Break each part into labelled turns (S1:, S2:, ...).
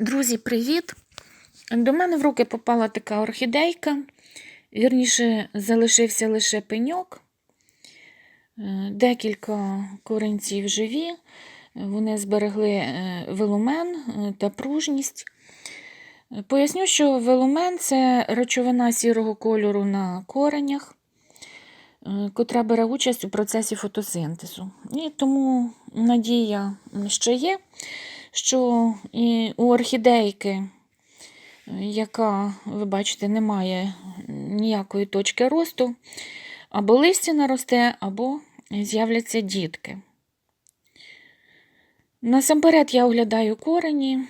S1: Друзі, привіт! До мене в руки попала така орхідейка. Вірніше, залишився лише пеньок. Е, Декілька корінців живі. Вони зберегли е, велумен е, та пружність. Поясню, що велумен це речовина сірого кольору на коренях, котра бере участь у процесі фотосинтезу. І тому надія ще є, що і у орхідейки, е, яка, ви бачите, не має ніякої точки росту, або листя наросте, або з'являться дітки. Насамперед я оглядаю корені, е,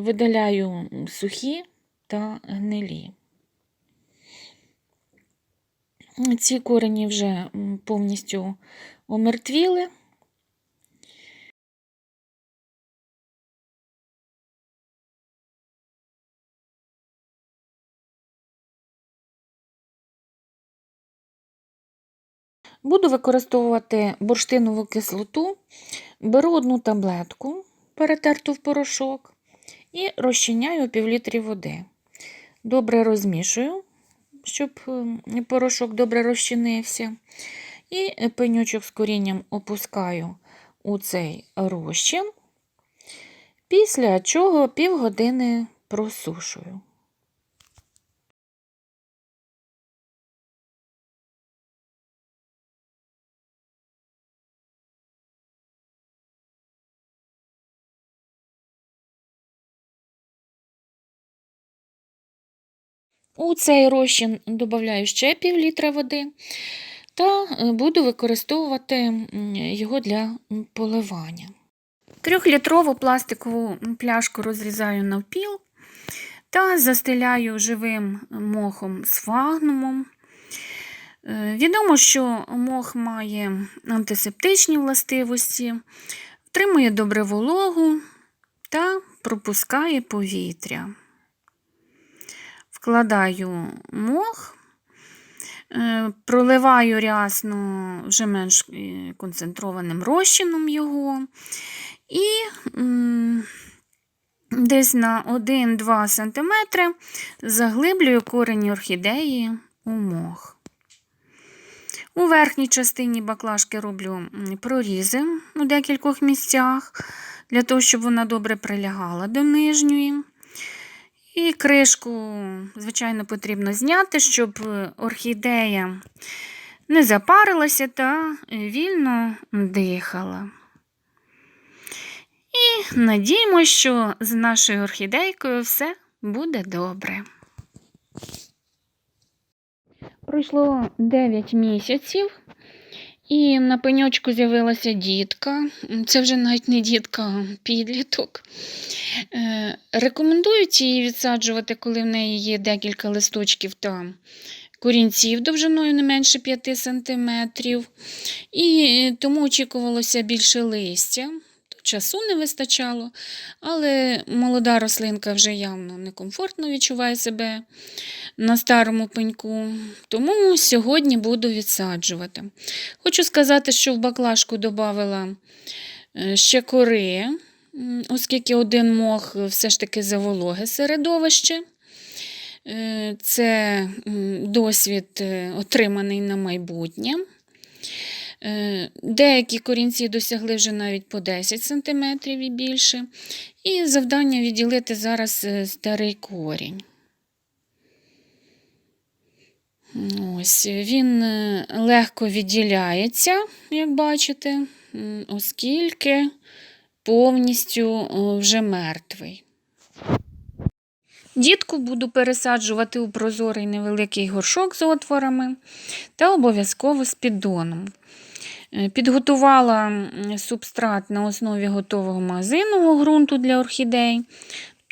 S1: видаляю сухі та гнилі. Ці корені вже повністю омертвіли. Буду використовувати бурштинову кислоту. Беру одну таблетку, перетерту в порошок, і розчиняю півлітрі води. Добре розмішую, щоб порошок добре розчинився. І пенючок з корінням опускаю у цей розчин, після чого півгодини просушую. У цей розчин додаю ще пів літра води та е, буду використовувати його для поливання. Трьохлітрову пластикову пляшку розрізаю навпіл та застеляю живим мохом з фагнумом. Е, Відомо, що мох має антисептичні властивості, втримує добре вологу та пропускає повітря. Вкладаю мох, е, проливаю рясно вже менш е, концентрованим розчином його. І десь на 1-2 см заглиблюю корені орхідеї у мох. У верхній частині баклажки роблю прорізи у декількох місцях, для того, щоб вона добре прилягала до нижньої. І кришку, звичайно, потрібно зняти, щоб е, орхідея не запарилася та вільно дихала. І надіємо, що з нашою орхідейкою все буде добре. Пройшло 9 місяців, і на пеньочку з'явилася дітка. Це вже навіть не дітка, а підліток. Е, Рекомендують її відсаджувати, коли в неї є декілька листочків та корінців довжиною не менше 5 см. І тому очікувалося більше листя. Часу не вистачало, але молода рослинка вже явно некомфортно відчуває себе на старому пеньку, тому сьогодні буду відсаджувати. Хочу сказати, що в баклажку додавала е, ще кори, оскільки один мох все ж таки за вологе середовище. Е, Це досвід е, отриманий на майбутнє. Е, Деякі корінці досягли вже навіть по 10 см і більше. І завдання відділити зараз е, старий корінь. Ось, він е, легко відділяється, як бачите, оскільки повністю вже мертвий. Дітку буду пересаджувати у прозорий невеликий горшок з отворами та обов'язково з піддоном. Е, Підготувала субстрат на основі готового магазинного ґрунту для орхідей,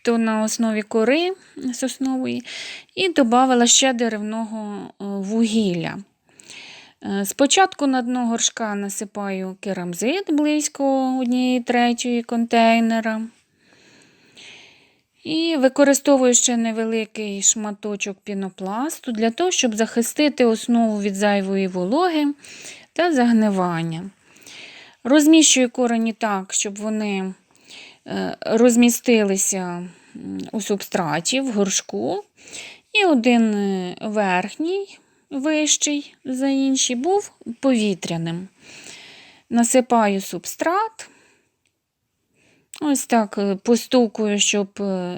S1: то на основі кори соснової, і додала ще деревного е, вугілля. Е, Спочатку на дно горшка насипаю керамзит близько однієї третьої контейнера. І використовую ще невеликий шматочок пінопласту для того, щоб захистити основу від зайвої вологи та загнивання. Розміщую корені так, щоб вони е, розмістилися у субстраті в горшку, і один е, верхній, вищий за інші, був повітряним. Насипаю субстрат. Ось так е, постукую, щоб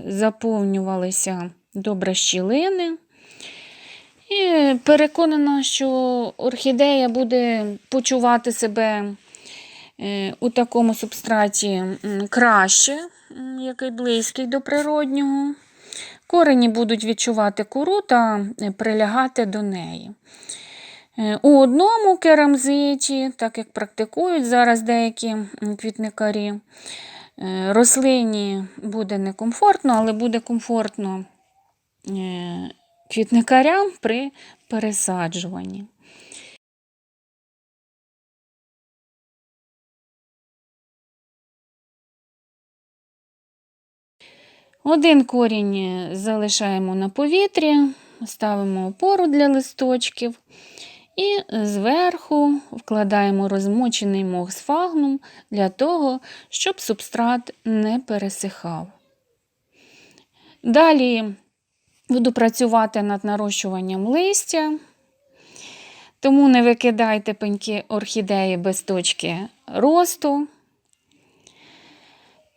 S1: заповнювалися добре щілини. І переконана, що орхідея буде почувати себе е, у такому субстраті краще, який близький до природнього. Корені будуть відчувати кору та е, прилягати до неї. Е, У одному керамзиті, так як практикують зараз деякі квітникарі, рослині буде некомфортно, але буде комфортно квітникарям при пересаджуванні. Один корінь залишаємо на повітрі, ставимо опору для листочків і зверху вкладаємо розмочений мох з фагном для того, щоб субстрат не пересихав. Далі буду працювати над нарощуванням листя, тому не викидайте пеньки орхідеї без точки росту.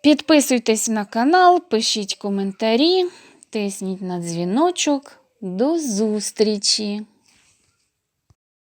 S1: Підписуйтесь на канал, пишіть коментарі, тисніть на дзвіночок. До зустрічі!